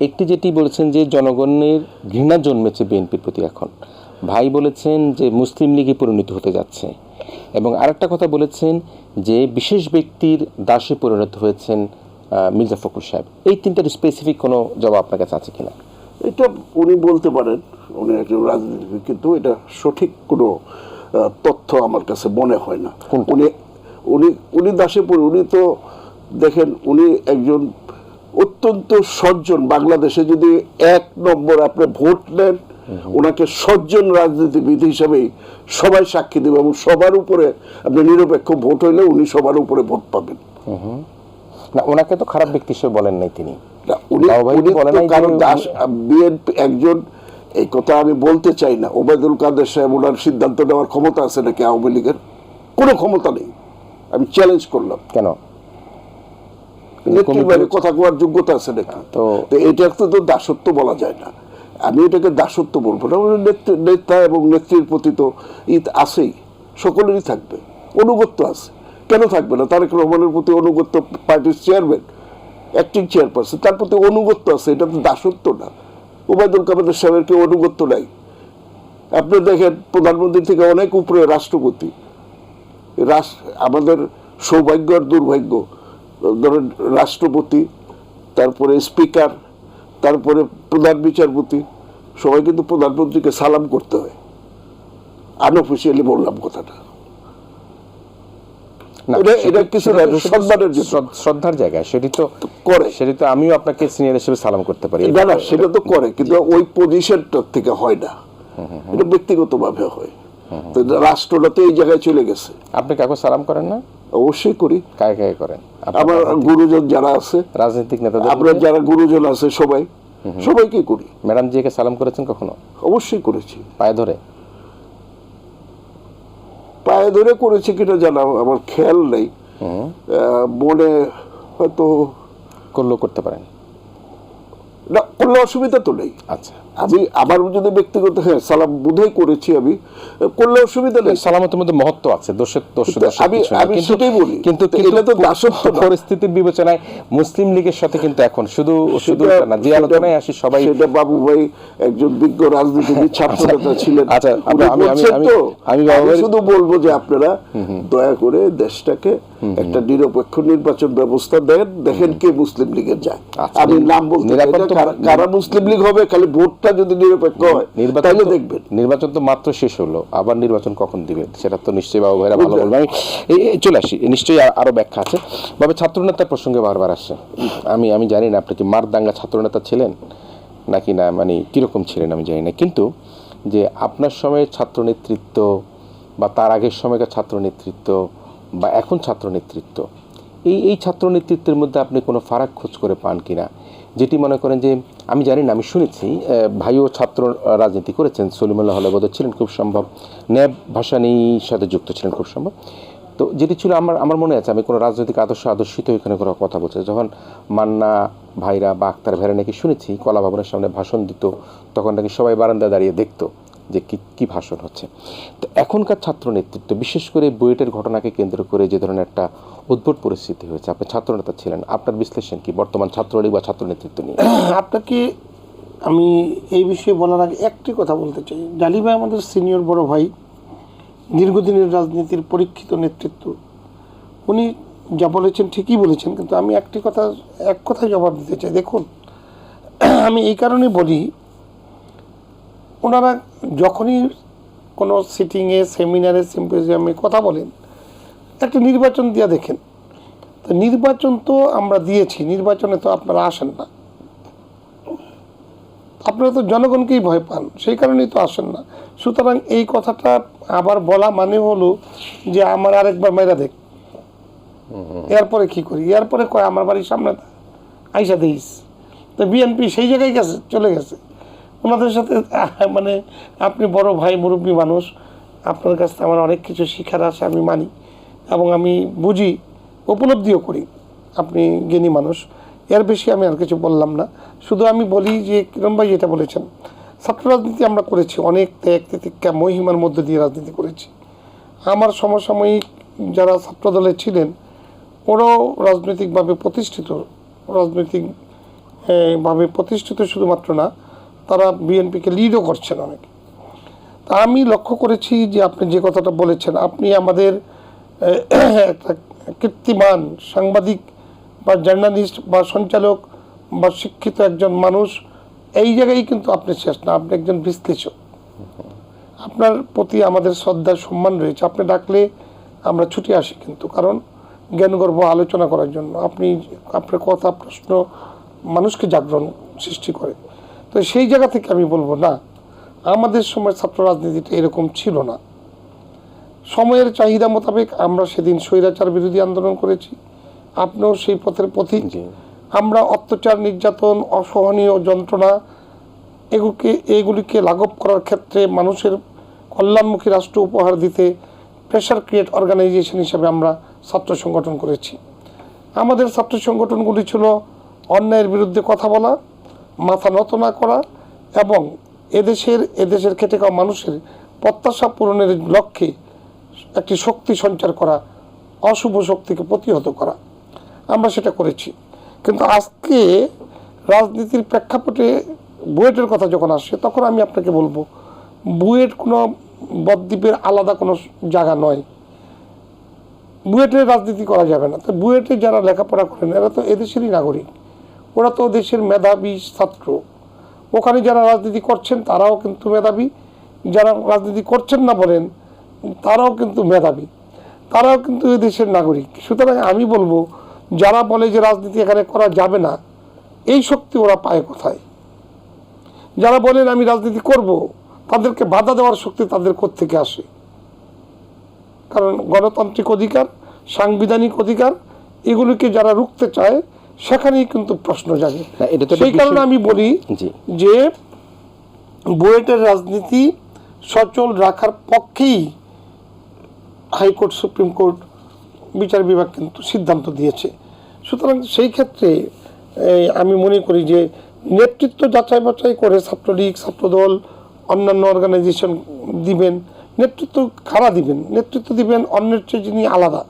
একটি যেটি বলেছেন যে জনগণের ঘৃণা জন্মেছে বিএনপির প্রতি এখন। ভাই বলেছেন যে মুসলিম লীগে পরিণত হতে যাচ্ছে এবং আরেকটা কথা বলেছেন যে বিশেষ ব্যক্তির দাসে পরিণত হয়েছেন মির্জা ফখরুল সাহেব। এই তিনটার স্পেসিফিক কোনো জবাব আপনার কাছে আছে কিনা? এটা উনি বলতে পারেন উনি একজন রাজনীতিবিদ কিন্তু এটা সঠিক কোনো তথ্য আমার কাছে মনে হয় না। উনি উনি উনি দাসে উনি তো দেখেন উনি একজন অত্যন্ত সজ্জন। বাংলাদেশে যদি এক নম্বর আপনি ভোট নেন ওনাকে সজ্জন রাজনীতিবিদ হিসাবেই সবাই সাক্ষী দেবে এবং সবার উপরে আপনি নিরপেক্ষ ভোট হইলে উনি সবার উপরে ভোট পাবেন। না ওনাকে তো খারাপ ব্যক্তি হিসেবে বলেন নাই তিনি। কারণ বিএনপি একজন এই কথা আমি বলতে চাই না। ওবায়দুল কাদের সাহেব ওনার সিদ্ধান্ত নেওয়ার ক্ষমতা আছে নাকি আওয়ামী লীগের? কোনো ক্ষমতা নেই। আমি চ্যালেঞ্জ করলাম। কেন? বাইরে কথা কোয়ার যোগ্যতা আছে নাকি? তো- এটা তো দাসত্ব বলা যায় না। আমি এটাকে দাসত্ব বলব না ওনার নেতা এবং নেত্রীর প্রতি তো ঈদ আছেই সকলেরই থাকবে অনুগত্য আছে। কেন থাকবে না? তারেক রহমানের প্রতি অনুগত্য পার্টির চেয়ারম্যান অ্যাক্টিং চেয়ারপারসন তার প্রতি অনুগত্য আছে এটা তো দাসত্ব না। ওবায়দুল কাদের সাহেবের কেউ অনুগত্য নাই। আপনি দেখেন প্রধানমন্ত্রী থেকে অনেক উপরে রাষ্ট্রপতি। রাস- আমাদের সৌভাগ্য আর দুর্ভাগ্য ধরেন রাষ্ট্রপতি তারপরে স্পিকার তারপরে প্রধান বিচারপতি সবাই কিন্তু প্রধানমন্ত্রীকে সালাম করতে হয়। আনঅফিসিয়ালি বললাম কথাটা। না, এটা- সেটা- এটা কিছু সেটা না, তো শুধু সম্মানের জন্য। শ্রদ্ধ- শ্রদ্ধার জায়গায় সেটি তো করে। সেটি তো আমিও আপনাকে সিনিয়র হিসেবে সালাম করতে পারি। না না সেটা তো করে কিন্তু ওই পজিশনটা থেকে হয় না। এটা ব্যক্তিগত ভাবে হয় তো রাষ্ট্রটা তো এই জায়গায় চলে গেছে। আপনি কাউকে সালাম করেন না? অবশ্যই করি। কাকে কাকে করেন? আমার গুরুজন যারা আছে রাজনৈতিক নেতা আমরা যারা গুরুজন আছে সবাই সবাইকে করি। ম্যাডাম জিকে সালাম করেছেন কখনো? অবশ্যই করেছি। পায়ে ধরে? পায়ে ধরে করেছি কিনা জানা আমার খেয়াল নেই। মনে হয়তো করলেও করতে পারেন। না করলে অসুবিধা তো নেই। আচ্ছা। আমি আমার যদি ব্যক্তিগত হ্যাঁ সালাম বোধহয় করেছি আমি করলে অসুবিধা নেই। সালামতের মধ্যে মহত্ব আছে দোষের দোষ আমি- আমি সেটাই বলি। কিন্তু এটা তো দাসত্ব পরিস্থিতির বিবেচনায় মুসলিম লীগের সাথে কিন্তু এখন শুধু শুধু না যে আলোচনায় আসি সবাই সেটা বাবু ভাই একজন বিজ্ঞ রাজনীতিবিদ ছাত্র নেতা ছিলেন আচ্ছা, আমি- আমি- আমি- শুধু বলব যে আপনারা দয়া করে দেশটাকে একটা নিরপেক্ষ নির্বাচন ব্যবস্থা দেন দেখেন কে মুসলিম লীগের যায়। আচ্ছা, আমি নাম বলতে কারা- মুসলিম লীগ হবে খালি ভোটটা যদি নিরপেক্ষ হয় নির্বাচন দেখবেন। নির্বাচন তো মাত্র শেষ হলো আবার নির্বাচন কখন দিবে সেটা তো নিশ্চয়ই বাবু ভাইরা ভালো বলবে আমি চলে আসি। নিশ্চয়ই আর- আরও ব্যাখ্যা আছে। তবে ছাত্রনেতার প্রসঙ্গে বারবার আসে আমি আমি জানি না আপনি কি মারদাঙ্গা ছাত্রনেতা ছিলেন? নাকি না মানে কীরকম ছিলেন আমি জানি না। কিন্তু যে আপনার সময়ের ছাত্র নেতৃত্ব বা তার আগের সময়কার ছাত্র নেতৃত্ব বা এখন ছাত্র নেতৃত্ব এই এই ছাত্র নেতৃত্বের মধ্যে আপনি কোনো ফারাক খোঁজ করে পান কিনা? যেটি মনে করেন যে, আমি জানি না, আমি শুনেছি ভাইও ছাত্র রাজনীতি করেছেন, সলিমুল্লাহ হলবদ ছিলেন, খুব সম্ভব। ন্যাব ভাসানির সাথে যুক্ত ছিলেন, খুব সম্ভব। তো যেটি ছিল আমার আমার মনে আছে, আমি কোনো রাজনৈতিক আদর্শ, আদর্শিত এখানে কোনো কথা বলছি যখন মান্না ভাইরা বা আক্তার ভাইরা নাকি শুনেছি, কলা ভবনের সামনে ভাষণ দিত, তখন নাকি সবাই বারান্দায় দাঁড়িয়ে দেখতো। যে কি, কী ভাষণ হচ্ছে। তো এখনকার ছাত্র নেতৃত্ব বিশেষ করে বুয়েটের ঘটনাকে কেন্দ্র করে যে ধরনের একটা উদ্ভট পরিস্থিতি হয়েছে, আপনি ছাত্রনেতা ছিলেন, আপনার বিশ্লেষণ কি, বর্তমান ছাত্রলীগ বা ছাত্র নেতৃত্ব নিয়ে? আপনাকে আমি এই বিষয়ে বলার আগে একটি কথা বলতে চাই। ডালি ভাই আমাদের সিনিয়র বড় ভাই, দীর্ঘদিনের রাজনীতির পরীক্ষিত নেতৃত্ব, উনি যা বলেছেন ঠিকই বলেছেন, কিন্তু আমি একটি কথা, এক কথায় জবাব দিতে চাই। দেখুন, আমি এই কারণে বলি ওনারা যখনই কোনো সিটিংয়ে সেমিনারে সিম্পোজিয়ামে কথা বলেন একটা নির্বাচন দিয়ে দেখেন। তো নির্বাচন তো আমরা দিয়েছি, নির্বাচনে তো আপনারা আসেন না। আপনারা তো জনগণকেই ভয় পান, সেই কারণেই তো আসেন না। সুতরাং এই কথাটা আবার বলা মানে হলো যে আমার আরেকবার মেয়েরা দেখ। এরপরে কি করি? এরপরে কয়, আমার বাড়ির সামনে আইসা দিস তো বিএনপি সেই জায়গায় গেছে, চলে গেছে। ওনাদের সাথে মানে আপনি বড় ভাই, মুরব্বী মানুষ, আপনার কাছ থেকে আমার অনেক কিছু শিখার আছে, আমি মানি এবং আমি বুঝি, উপলব্ধিও করি। আপনি জ্ঞানী মানুষ, এর বেশি আমি আর কিছু বললাম না। শুধু আমি বলি যে কিরম ভাই যেটা বলেছেন, ছাত্র রাজনীতি আমরা করেছি, অনেক ত্যাগ, তিতিক্ষা, মহিমার মধ্যে দিয়ে রাজনীতি করেছি। আমার সমসাময়িক যারা ছাত্র দলে ছিলেন, ওরাও রাজনৈতিকভাবে প্রতিষ্ঠিত, রাজনৈতিক ভাবে প্রতিষ্ঠিত শুধুমাত্র না তারা বিএনপিকে লিডও করছেন অনেক। তা আমি লক্ষ্য করেছি যে আপনি যে কথাটা বলেছেন, আপনি আমাদের একটা কীর্তিমান সাংবাদিক বা জার্নালিস্ট বা সঞ্চালক বা শিক্ষিত একজন মানুষ, এই জায়গায় কিন্তু আপনি শেষ না, আপনি একজন বিশ্লেষক। আপনার প্রতি আমাদের শ্রদ্ধা, সম্মান রয়েছে। আপনি ডাকলে আমরা ছুটে আসি কিন্তু, কারণ জ্ঞানগর্ভ আলোচনা করার জন্য। আপনি, আপনার কথা, প্রশ্ন মানুষকে জাগরণ সৃষ্টি করে। তো সেই জায়গা থেকে আমি বলব না আমাদের সময় ছাত্র রাজনীতিটা এরকম ছিল না। সময়ের চাহিদা মোতাবেক আমরা সেদিন স্বৈরাচার বিরোধী আন্দোলন করেছি। আপনিও সেই পথের পথিক। আমরা অত্যাচার নির্যাতন অসহনীয় যন্ত্রণা এগুলিকে এগুলিকে লাঘব করার ক্ষেত্রে মানুষের কল্যাণমুখী রাষ্ট্র উপহার দিতে প্রেশার ক্রিয়েট অর্গানাইজেশন হিসেবে আমরা ছাত্র সংগঠন করেছি। আমাদের ছাত্র সংগঠনগুলি ছিল অন্যায়ের বিরুদ্ধে কথা বলা মাথা নত না করা এবং এদেশের এদেশের খেটে খাওয়া মানুষের প্রত্যাশা পূরণের লক্ষ্যে একটি শক্তি সঞ্চার করা, অশুভ শক্তিকে প্রতিহত করা। আমরা সেটা করেছি। কিন্তু আজকে রাজনীতির প্রেক্ষাপটে বুয়েটের কথা যখন আসে, তখন আমি আপনাকে বলব, বুয়েট কোনো বদ্বীপের আলাদা কোনো জায়গা নয়। বুয়েটে রাজনীতি করা যাবে না। তো বুয়েটে যারা লেখাপড়া করেন, এরা তো এদেশেরই নাগরিক। ওরা তো দেশের মেধাবী ছাত্র। ওখানে যারা রাজনীতি করছেন, তারাও কিন্তু মেধাবী। যারা রাজনীতি করছেন না বলেন, তারাও কিন্তু মেধাবী। তারাও কিন্তু এই দেশের নাগরিক। সুতরাং আমি বলব, যারা বলে যে রাজনীতি এখানে করা যাবে না, এই শক্তি ওরা পায় কোথায়? যারা বলেন আমি রাজনীতি করব, তাদেরকে বাধা দেওয়ার শক্তি তাদের থেকে আসে? কারণ গণতান্ত্রিক অধিকার, সাংবিধানিক অধিকার, এগুলিকে যারা রুখতে চায় সেখানেই কিন্তু প্রশ্ন জাগে। এটা তো সেই কারণে আমি বলি। যে বুয়েটের রাজনীতি সচল রাখার পক্ষেই হাইকোর্ট সুপ্রিম কোর্ট বিচার বিভাগ কিন্তু সিদ্ধান্ত দিয়েছে। সুতরাং সেই ক্ষেত্রে আমি মনে করি যে নেতৃত্ব যাচাই বাছাই করে ছাত্রলীগ ছাত্রদল অন্যান্য অর্গানাইজেশন দিবেন। নেতৃত্ব কারা দিবেন? নেতৃত্ব দিবেন অন্যের চেয়ে যিনি আলাদা।